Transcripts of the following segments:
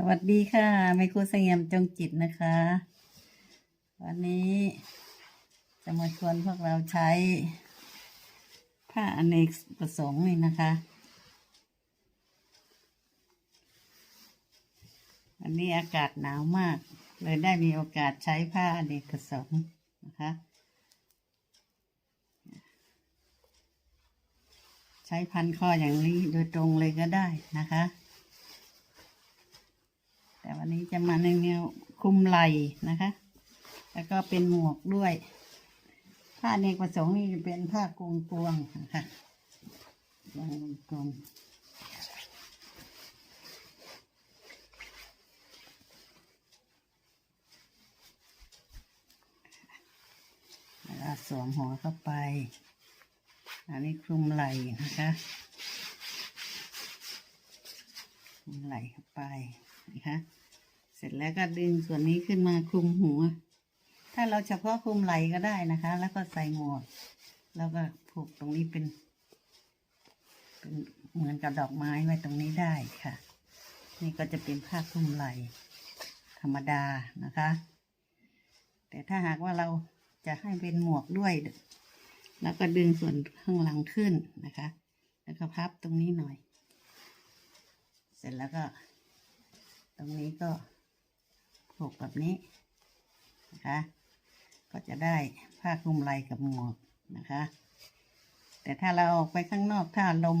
สวัสดีค่ะไมโครสยามจงจิตนะคะ วันนี้จะมาชวนพวกเราใช้ผ้าอเนกประสงค์นี่นะคะ วันนี้อากาศหนาวมาก เลยได้มีโอกาสใช้ผ้าอเนกประสงค์นะคะ ใช้พันคออย่างนี้โดยตรงเลยก็ได้นะคะ แต่วันนี้จะมาในแนวคลุมไหล่นะคะ แล้วก็เป็นหมวกด้วย ผ้าเนกประสงค์นี่จะเป็นผ้ากวงกวงนะคะกวงกลมๆแล้วสวมหัวเข้าไป อันนี้คลุมไหล่นะคะคลุม ไหลเข้าไปนะคะเสร็จแล้วก็ดึงส่วนนี้ขึ้นมาคลุมหัว ถ้าเราเฉพาะคลุมไหล่ก็ได้นะคะ แล้วก็ใส่หมวก แล้วก็ผูกตรงนี้เป็นเป็นเหมือนกับดอกไม้ไว้ตรงนี้ได้ค่ะ นี่ก็จะเป็นผ้าคลุมไหล่ธรรมดานะคะ แต่ถ้าหากว่าเราจะให้เป็นหมวกด้วย แล้วก็ดึงส่วนข้างหลังขึ้นนะคะ แล้วก็พับตรงนี้หน่อย เสร็จแล้วก็ ตรงนี้ก็ผูกแบบนี้นะคะ ก็จะได้ผ้าคลุมไหล่กับหมวกนะคะ แต่ถ้าเราออกไปข้างนอกถ้าลม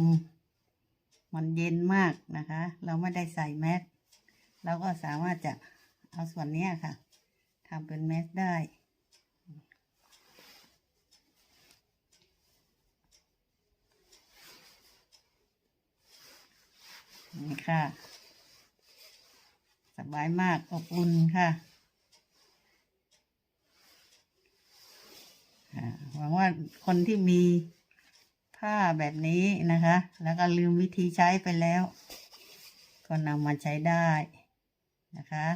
มันเย็นมากนะคะ เราไม่ได้ใส่แมสเราก็สามารถจะเอาส่วนนี้ค่ะทำเป็นแมสได้ นี่ค่ะ สบายมากอบอุ่นค่ะหวังว่าคนที่มีผ้าแบบนี้นะคะ แล้วก็ลืมวิธีใช้ไปแล้ว ก็นำมาใช้ได้นะคะ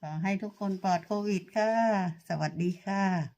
ขอให้ทุกคนปลอดโควิดค่ะ สวัสดีค่ะ